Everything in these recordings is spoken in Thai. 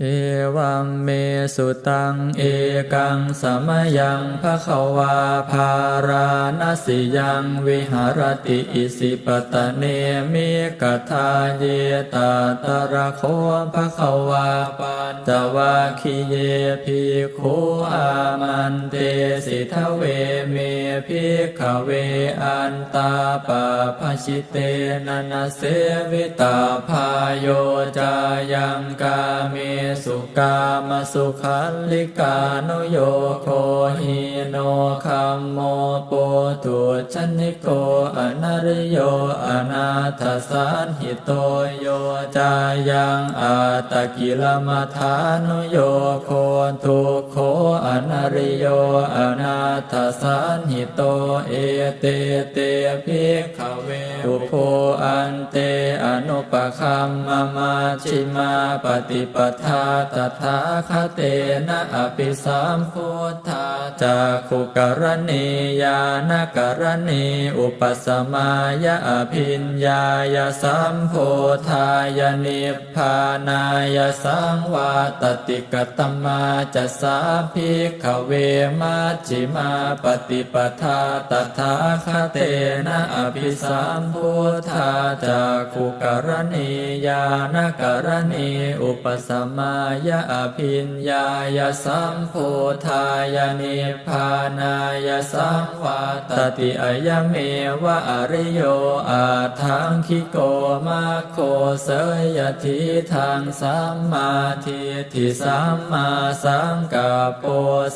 เอวัมเมสุตังเอกังสมยังภะคะวาภาราณสิยังวิหารติอิสิปตะเนมิกทาเยตาตระโคภะคะวาปัญจวัคคิเยภิกขุอามันเตสิทเวเมภิกขเวอันตาปะภะชิเตนันเสวิตาพายโยจายังกาเมสุกามสุขัลิกานุโยโคหิโนคัมโมโปตุชนิโกอนาริโยอนาถสันหิโตโยจายังอาตะกิลมัฐานุโยโคทุโคอนาริโยอนาถสันหิโตเอเตเตภิกขเวอุโพอันเตอนุปคัมมามาชิมาปฏิปทาตถาคเตนะอภิสัมพุทธาจากขุกรณียานกรณีอุปสมายะอภิญญายสัมโพธายนิพพานายสังวาตติกตมาจะสาภิกขเวมัจจิมาปฏิปทาตถาคเตนะอภิสัมพุทธาจากขุกรณียานกรณีอุปสมายะอภิญญายสัมโพธายนิพพานายสังวาตติอายเมวะอริโยอาทังคิโกมาโคเสยทิทางสัมมาทิฏฐิสัมมาสังกัปโป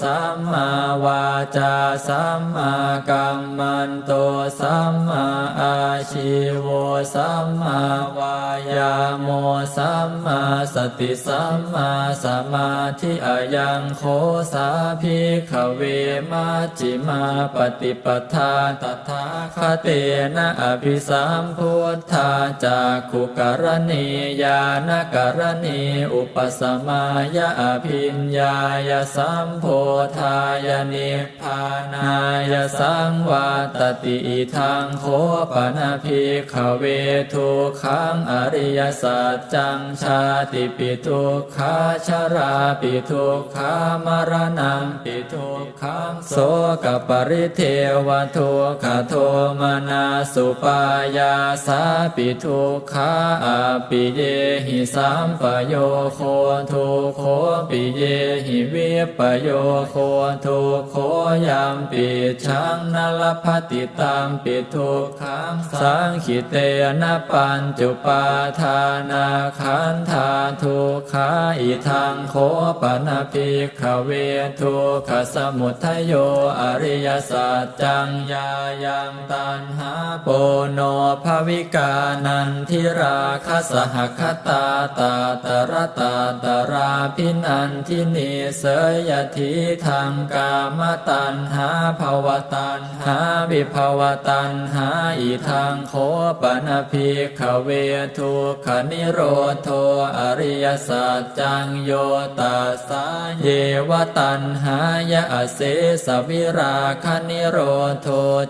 สัมมาวาจาสัมมากัมมันโตสัมมาอาชิโวสัมมาวายาโมสัมมาสติสัมมาสมาธิอายังโคสาภิกขเวมัจจิมาปฏิปทาตถาคเตนะอภิสัมพุทธาจากขุกรณียานกรณีอุปสมายะอภิญญายสัมโพธายนิพพานายสังวาตติอิทังโคปนาภิกขเวทุขังอริยสัจจังชาติปิทุกขาชาราปิทุกขามรณังปิทุกขังโสกปริเทวทุกขโทมนาสุปายาสาปิทุกขาอปิเยหิสัมปโยโคทุโคปิเยหิวิปโยโคทุโคยามปิชังนลพัติตามปิทุกขังสังขิเตนะปัญจุปาทานาขันธาทุกขาอิทังโคปนาภิกขเวทุขสมุทัยโยอริยสัจจังยายังตันหาโปโนภวิกานันทิราคสหคตาตาตระตาตราพินันทินีเสยทิทางกามตันหาภวตันหาวิภวตันหาอิทางโคปนาภิกขเวทุขนิโรโทอริยสัจจังโยตัสสาเยวตันหายะเสสวิราคนิโรโท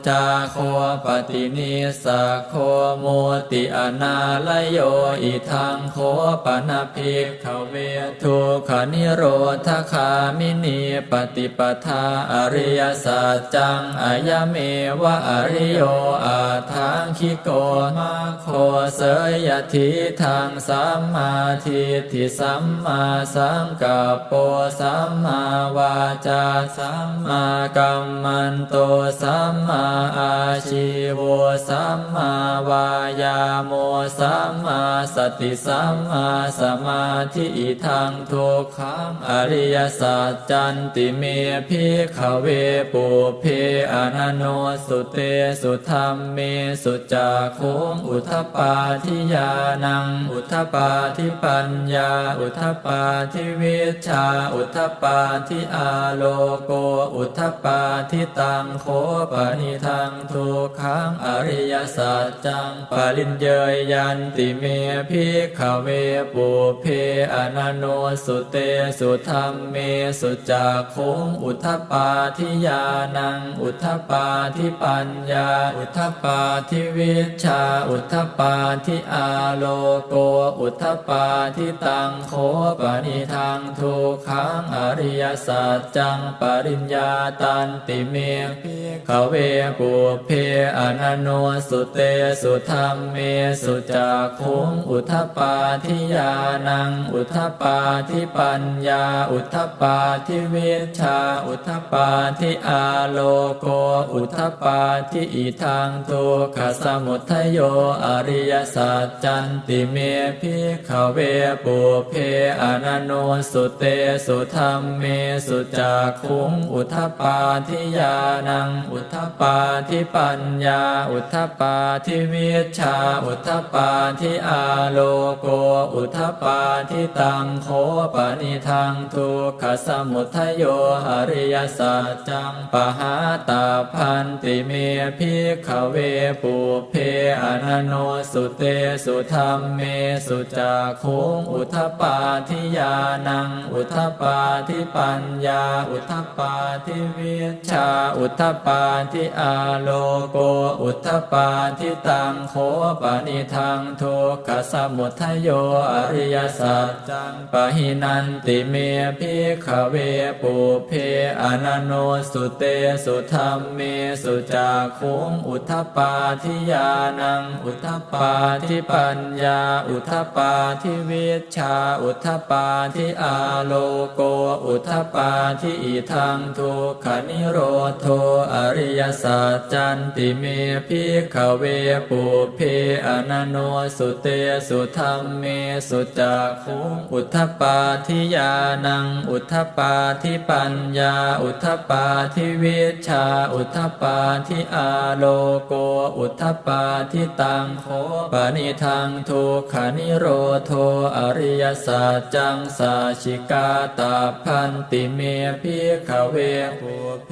จาโคปฏินิสโคโมติอนาลโยอิทังโคปนาภิกขเวทุขนิโรธคามินีปฏิปทาอริยสัจจังอายเมวะอริโยอาทังคิโกมาโคเสยทิทางสัมมาทิฏฐิสัมมาสังกัปโปสัมมาวาจาสัมมากัมมันโตสัมมาอาชิโวสัมมาวายาโมสัมมาสติสัมมาสมาธิอิทังทุกขังอริยสัจจันติเมพิขเวปุเพอนันโนสุเตสุธรรมเมสุจาโคงอุทปาทิยานัง อุทปาทิปัญญาอุทธปาทิวิชาอุทธปาทิอาโลโก อุทธปาทิตังโคปนิทังทุกขังอริยสัจจังปริญเยยยันติเมพิขเวปุเพอนันโนสุเตสุธรรมเมสุจาโคงอุทธปาทิยานัง อุทธปาทิปัญญา อุทธปาทิวิชา อุทธปาทิอาโลโก อุทธปาทิตังโคปนิทังทุกขังอริยสัจจังปริญญาตันติเมพิขเวปุเพอนันโนสุเตสุธรรมเมสุจักขุงอุทปาทิยานัง อุทปาทิปัญญา อุทปาทิวิชา อุทปาทิอาโลโก อุทปปาทิอิทังทุกขสมุทโยอริยสัจจันติเมพิขเวปุเพอนันโนสุเตสุธรรมเมสุจักขุงอุทปปาทิยานัง อุทปปาทิปัญญา อุทปปาทิวิชา อุทปปาทิอาโลโก อุทปปาทิตังโคปนิทังทุกขสมุทโยอริยสัจจังปหาตาพันติเมพิขเวปุเพอนันโนสุเตสุธรรมเมสุจักขุงอุทปาทิยานัง อุทปปาทิปัญญา อุทปปาทิวิชา อุทปปาทิอาโลโก อุทปปาทิตังโคปนิทังทุกขสมุทโยอริยสัจจังปะหินันติเมพิขเวปุเพอนันโนสุเตสุธรรมเมสุจักขุงอุทปปาทิยานัง อุทปปาทิปัญญา อุทปปาทิวิชาอุทปปาทิอาโลโกอุทปปาทิอิทังทุกขนิโรโทอริยสัจจันติเมพิขเวปุเพอนันโนสุเตสุธรรมเมสุจักขุงอุทธปาทิยานังอุทธปาทิปัญญา อุทธปาทิวิชา อุทธปาทิอาโลโกอุทธปาทิตังโคปนิทังทุกขานิโรโทอริยสัจจังสาชิกาตาพันติเมพิขเวปุเพ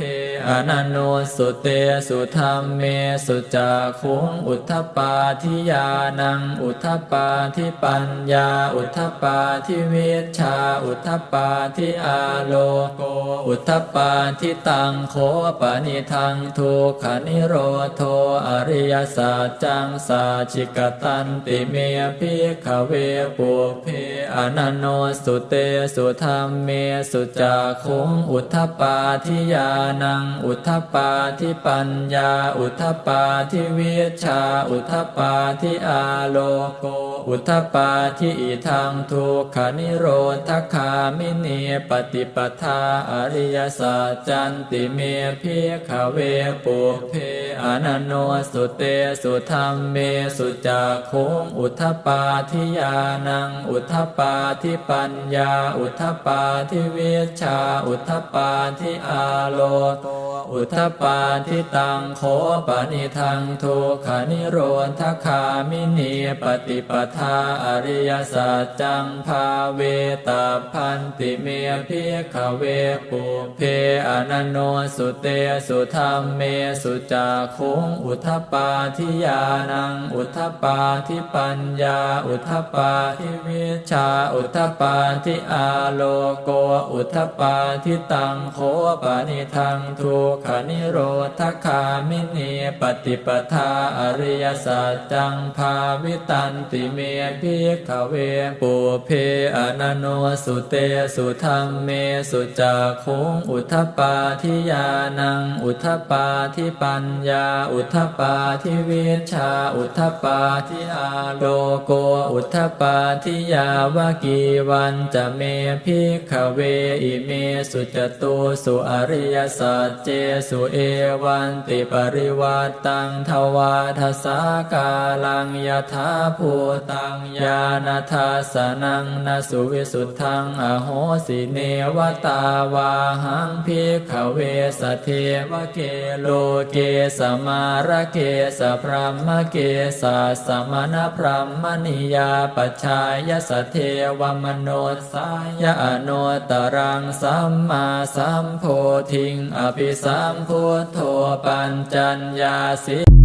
อนันโนสุเตสุธรรมเมสุจักขุงอุทธปาทิยานัง อุทธปาทิปัญญา อุทธปาทิเวิชา อุทธปาทิอาโลโก อุทธปาทิตังโคปนิทังทุกขนิโรโทอริยสัจจังสาชิกตันติเมพิขเวปุเพอนันโนสุเตสุธรรมเมสุจักขุงอุทธปาทิยานัง อุทธปาทิปัญญา อุทธปาทิวิชา อุทธปาทิอาโลโก อุทธปาทิอิทังทุกขานิโรธคามิเนปฏิปทาอริยสัจจันติเมพิขเวปุเพอนันโนสุเตสุธรรมเมสุจักขุงอุทธปาทิยานัง อุทธปาทิปัญญา อุทธปาทิเวชา อุทธปาทิอาโลโก อุทธปาทิตังโคปนิทังทุกขนิโรธคามินีปฏิปทาอริยสัจจังภาเวตาพันติเมพิขเวปุเพอนันโนสุเตสุธรรมเมสุจักขุงอุทธปาทิยานังอุทธปาทิปัญญา อุทธปาทิวิชา อุทธปาทิอาโลโก อุทธปาทิตังโคปนิทังทุกขานิโรธคามินีปฏิปทาอริยสัจจังภาวิตันติเมพิขเวปุเพอนันโนสุเตสุธรรมเมสุจักขุงอุทปาทิยานัง อุทปาทิปัญญา อุทปาทิวิชา อุทปาทิอาโลโก อุทปาทิยาวากีวันจะเมพิขเวอิเมสุจตุสุอริยสัจเจสุเอวันติปริวัตตังทวาทสากาลังยถาภูตังญาณทัสสนังนสุวิสุทธังอโหสิเนวตาวาหังพิขเวสเทวเกโลเกสมาระเกสพรหมเกสาสมณพรหมนิยาปชายสเทวมโนสายอโนตรังสัมมาสัมโพธิงอภิสัามพุทโธปัญจัญญาสิ